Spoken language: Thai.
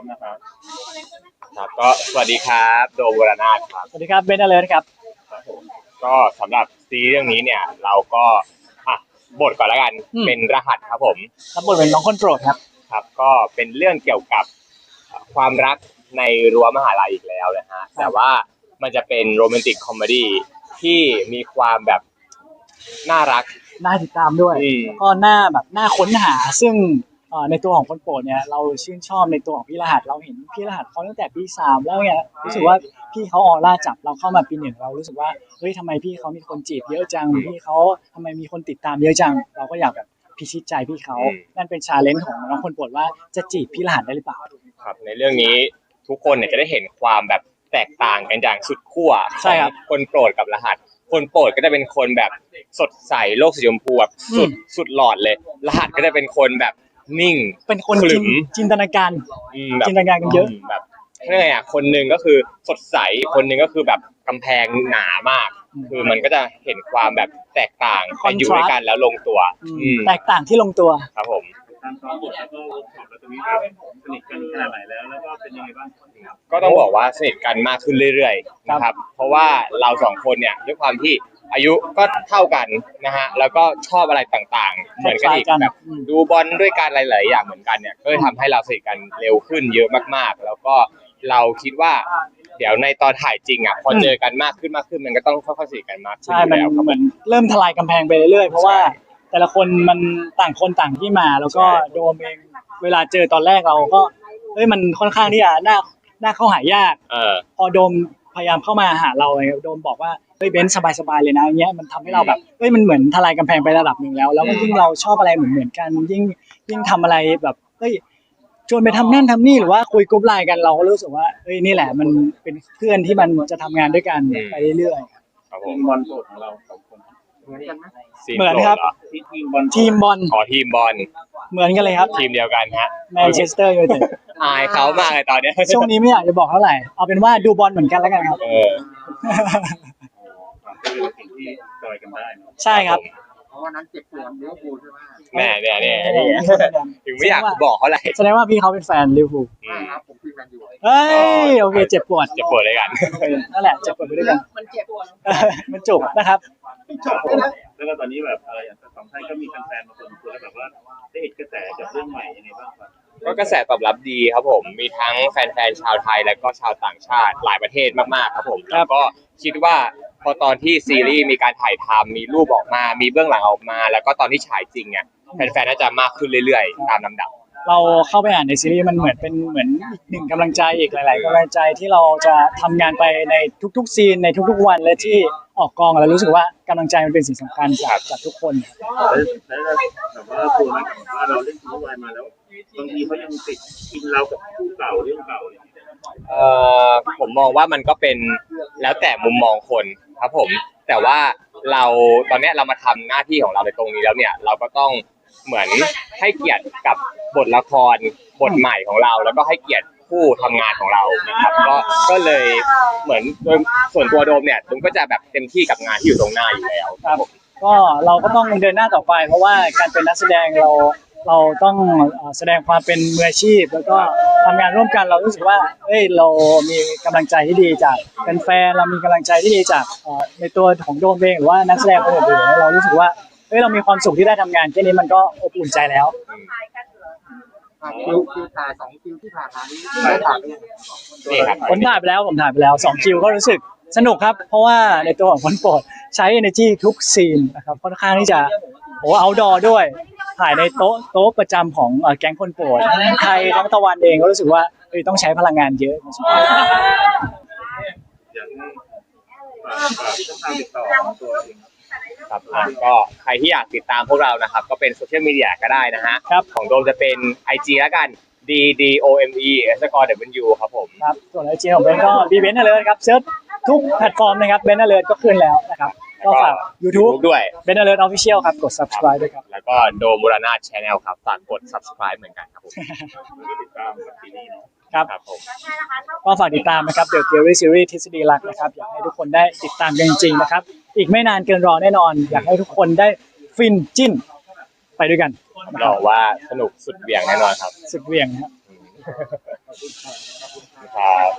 มนะครับครับก็สวัสดีครับโดมวรนาถครับ สวัสดีครับเบนเลิร์ครับก็สำหรับซีรีส์เรื่องนี้เนี่ย เราก็อะบทก่อนแล้วกันอืม เป็นรหัสครับผม รับบทเป็นน้องคนโปรดครับ ครับก็เป็นเรื่องเกี่ยวกับเอ่อความรักในรั้วมหาลัยอีกแล้วนะฮะแต่ว่ามันจะเป็นโรแมนติกคอมเมดี้ที่มีความแบบน่ารักน่าติดตามด้วย อืม ก็น่าแบบน่าค้นหาซึ่งเอ่อ ในตัวของคนโปรดเนี่ยเราชื่นชอบในตัวของพี่รหัสเราเห็นพี่รหัสเขาตั้งแต่ปีสามแล้วเนี่ยรู้สึกว่าพี่เขาออร่าจับเราเข้ามาปีหนึ่งเรารู้สึกว่าเฮ้ยทำไมพี่เขามีคนจีบเยอะจังพี่เขาทำไมมีคนติดตามเยอะจัง เราก็อยากแบบพิชิตใจพี่เขาอืมนั่นเป็นชาเลนจ์ของน้องคนโปรดว่าจะจีบพี่รหัสได้หรือเปล่าครับ ในเรื่องนี้ทุกคนเนี่ยจะได้เห็นความแบบแตกต่างกันอย่างสุดขั้วใช่ครับของคนโปรดกับรหัสคนโปรดก็จะเป็นคนแบบสดใสโลกสีชมพูแบบสุดอืมสุดหลอดเลย รหัสก็จะเป็นคนแบบ นิ่ง เป็นคนขรึจินม จินตนาการ อืมแบบจินตนาการกันเยอะ มแบบเรียกไงอะคนหนึ่งก็คือสดใสคนหนึ่งก็คือแบบกำแพงหนามากอืมคือมันก็จะเห็นความแบบแตกต่างแต่อยู่ Contrast ด้วยกันแล้วลงตัวอืมอืมแตกต่างที่ลงตัว ครับผมการซ้อมบทแล้วก็เวิร์กช็อปแล้วตรงนี้แบบสนิทกันขนาดไหนแล้ว แล้วก็เป็นยังไงบ้างครับ ก็ต้องบอกว่าสนิทกันมากขึ้นเรื่อยๆนะครับ เพราะว่าเราสองคนเนี่ยด้วยความที่ อายุก็เท่ากันนะฮะแล้วก็ชอบอะไรต่างๆ เหมือนกันอีกคล้ายๆกันแบบอืมดูบอลด้วยกันหลายๆอย่างเหมือนกันเนี่ยก็เลยทำให้เราสนิทกันเร็วขึ้นเยอะมากๆ แล้วก็เราคิดว่า เดี๋ยวในตอนถ่ายจริงอะพอเจอกันมากขึ้นมากขึ้นมันก็ต้องค่อยๆสนิทกันมากขึ้นใช่อยู่มันแล้วครับ เหผมือนมเริ่มทลายกำแพงไปเรื่อยๆ เพราะว่าใช่แต่ละคนมันต่างคนต่างที่มา แล้วก็ใช่ โดมเองเวลาเจอตอนแรกเราก็เอ้ยมันค่อนข้างที่จะน่าน่าเข้าหายาก เออ พอโดม พยายามเข้ามาหาเราไงโดมบอกว่าเฮ้ยเบนซ์สบายๆเลยนะอย่างเงี้ยมันทำให้เราแบบเฮ้ยมันเหมือนทลายกำแพงไประดับหนึ่งแล้ว แล้วก็อืมยิ่งเราชอบอะไรเหมือนเหมือนๆกัน ยิ่งยิ่งทำอะไรแบบเฮ้ยชวนไปทำนั่นทำนี่หรือว่าคุยกรุ๊ปไลน์กันเราก็รู้สึกว่าเฮ้ยนี่แหละมันเป็นเพื่อนที่มันจะทำงานด้วยกันไปเรื่อย ครับผทีมมบอลโปรดของเราสองคนเหมือนกันไหมซีนเหมือนโปรดครับเหรอที่ทีมบอลๆทีมบอลขอทีมบอลเหมือนกันเลยครับทีมเดียวกันฮะ แมนเชสเตอร์ยูไนเต็ด อายเขามากเลยตอนเนี้ยช่วงนี้ไม่อยากจะบอกเท่าไหร่ เอาเป็นว่าดูบอลเหมือนกันแล้วกันครับ เออก็คือสิ่งที่จอยกันได้เนอะใช่ครับเพราะว่านั้นเจ็บปวดเลี้ยวภูลใช่ไหมแน่เนี่ยเนี่ยเนี่ยถึงไม่อยากแสดงว่าบอกเขาเลยแสดงว่าพี่เขาเป็นแฟนลิเวอร์พูลอืใช่มครับผมคุยกันอยู่เฮ้ยโอเคเจ็บปวดจะเปิดเลยกันเออนั่นแหละเจ็บปวดไปด้วยกัน มันเจ็บปวดเออมันจบนะครับจบเลยนะแล้วก็ตอนนี้แบบอะไรอย่างสองท่านก็มีแฟนๆมาคนตัวแล้วแบบว่าได้เห็นกระแสกับเรื่องใหม่ยังไงบ้างครับ ก็กระแสตอบรับดีครับผม มีทั้งแฟนๆชาวไทยและก็ชาวต่างชาติหลายประเทศมากๆครับผมแล้วก็คิดว่าพอตอนที่ซีรีส์มีการถ่ายทำมีรูปออกมา มีเบื้องหลังออกมา แล้วก็ตอนที่ฉายจริงเนี่ยแฟนๆน่าจะมากขึ้นเรื่อยๆ ตามลำดับ เราเข้าไปอ่านในซีรีส์มันเหมือนเป็นเหมือนอีกหนึ่งกำลังใจอีกหลาย ๆกำลังใจที่เราจะทำงานไปในทุกๆซีนในทุกๆวันและที่ออกกองแล้วรู้สึกว่ากำลังใจมันเป็นสิ่งสำคัญจากจากทุกคน แล้วแล้วแบบว่าตัวนักแบบว่าเราเล่นซีรีส์วายมาแล้ว บางทีเขายังติดกินเรากับคู่เก่าเรื่องเก่าอะไรอย่างเงี้ยเอ่อผมมองว่ามันก็เป็นแล้วแต่มุมมองคนครับผม แต่ว่าเราตอนเนี้ยเรามาทำหน้าที่ของเราในตรงนี้แล้วเนี่ย เราก็ต้องเหมือนให้เกียรติกับบทละครบทใหม่ของเรา แล้วก็ให้เกียรติผู้ทำงานของเรานะครับก็ก็เลยเหมือนโดยส่วนตัวโดมเนี่ยผมก็จะแบบเต็มที่กับงานที่อยู่ตรงหน้าอยู่แล้วครับก็เราก็ต้องเดินหน้าต่อไป เพราะว่าการเป็นนักแสดงเรา เราต้องเอ่อแสดงความเป็นมืออาชีพ แล้วก็ทำงานร่วมกันเรารู้สึกว่าเอ้ยเรามีกำลังใจที่ดีจากแฟนๆเรามีกำลังใจที่ดีจากเอ่อในตัวของโดมเองหรือว่านักแสดงคนอื่นๆเรารู้สึกว่าเอ้ยเรามีความสุขที่ได้ทำงานแค่นี้มันก็อบอุ่นใจแล้วอะคิวคิวถ่ายสองคิวที่ผ่านมานี้ได้ถ่ายไปยังนี่ครับผมถ่ายไปแล้วผมถ่ายไปแล้ว2คิวก็รู้สึกสนุกครับ เพราะว่าในตัวของคนโปรดใช้ energy ทุกซีนนะครับค่อนข้างที่จะโอ้เอาดอด้วย ถ่ายในโต๊ะโต๊ะประจำของเอ่อแก๊งคนโปรดทั้งไทยทั้งตะวันเองก็รู้สึกว่าเอ้ยต้องใช้พลังงานเยอะพอสมควรอย่างฝากฝากช่องทางติดต่อของตัวเองครับครับอะก็ใครที่อยากติดตามพวกเรานะครับ ก็เป็นโซเชียลมีเดียก็ได้นะฮะ ครับ ของโดมจะเป็น IG แล้วกัน D D O M E S C O W ครับผม ครับส่วนไอจีของเบนก็บีเบนเอเลร์ครับเซิร์ชทุกแพลตฟอร์มนะครับเบนเอเลร์ก็ขึ้นแล้วนะครับ ก็ฝาก YouTube ด้วยเบนเอเลร์ออฟฟิเชียลครับ กด subscribe ด้วยครับ แล้วก็โดมบุรณาชแนลครับ ฝากกด subscribe เหมือนกันครับผมแล้วก็ติดตามกับซีรีส์เนาะครับครับผมก็ฝากติดตามนะครับ The Theory Series ทฤษฎีหลักนะครับ อยากให้ทุกคนได้ติดตามกันจริงๆนะครับ อีกไม่นานเกินรอแน่นอน อยากให้ทุกคนได้ฟินจิ้น ไปด้วยกันบอกว่าสนุกสุดเหวี่ยงแน่นอนครับ สุดเหวียงนะครับอืมขอบคุณครับ